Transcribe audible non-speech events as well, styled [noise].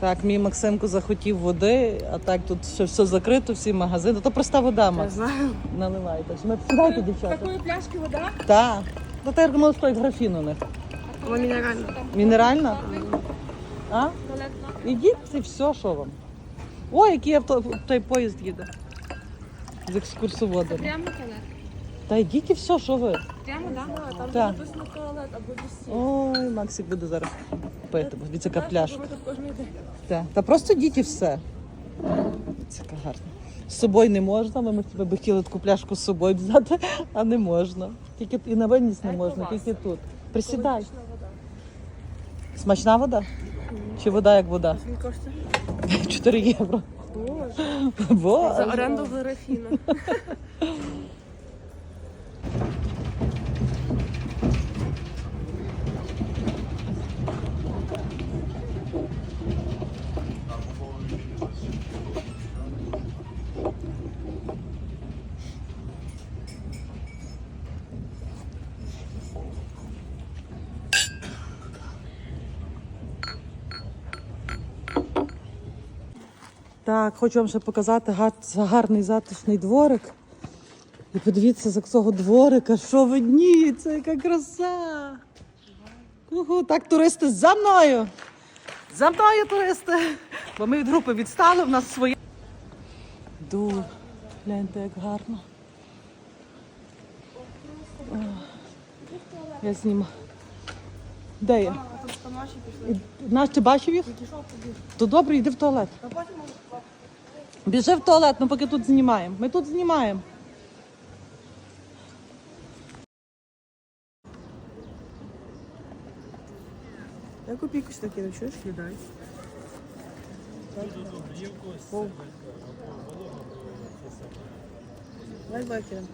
Так, мій Максимко захотів води, а так тут ще все закрито, всі магазини. То проста вода, Я Макс. знаю. Наливайте. Ми сідайте, дівчата. Какої пляшки вода? Так. Ну, та я думала, стоїть графін у них. Вона мінеральна. Мінеральна? А? Ідіть і все, що вам. Ой, який авто... той поїзд їде. З екскурсоводами. Прямо туалет. Та йдіть і все, що ви. Прямо, так? Там Так. написано туалет або дісі. Ой, Максик буде зараз бо дивіться, яка пляшка. Та просто йдіть і все. Це яка гарна. З собою не можна, ми, ми б хотіли таку пляшку з собою взяти, а не можна. Тільки і на виніс не можна, тільки тут. Присідай. Смачна вода? Чи вода як вода? 4 [laughs] євро. Боже. Бо... За оренду графіна. [laughs] Так, хочу вам ще показати гар- гарний затишний дворик. І подивіться за цього дворика, що видніється, яка краса. Угу, так, туристи, за мною. За мною, туристи. Бо ми від групи відстали, в нас своє. Ду, гляньте, як гарно. О, Я зніму. Де я? Наш ти бачив їх? То добре, йди в туалет. Та потім Біжи в туалет, ну поки тут знімаємо. Ми тут знімаємо. Я копійку сюди кину, чуєш? Кидай. Дай бакером.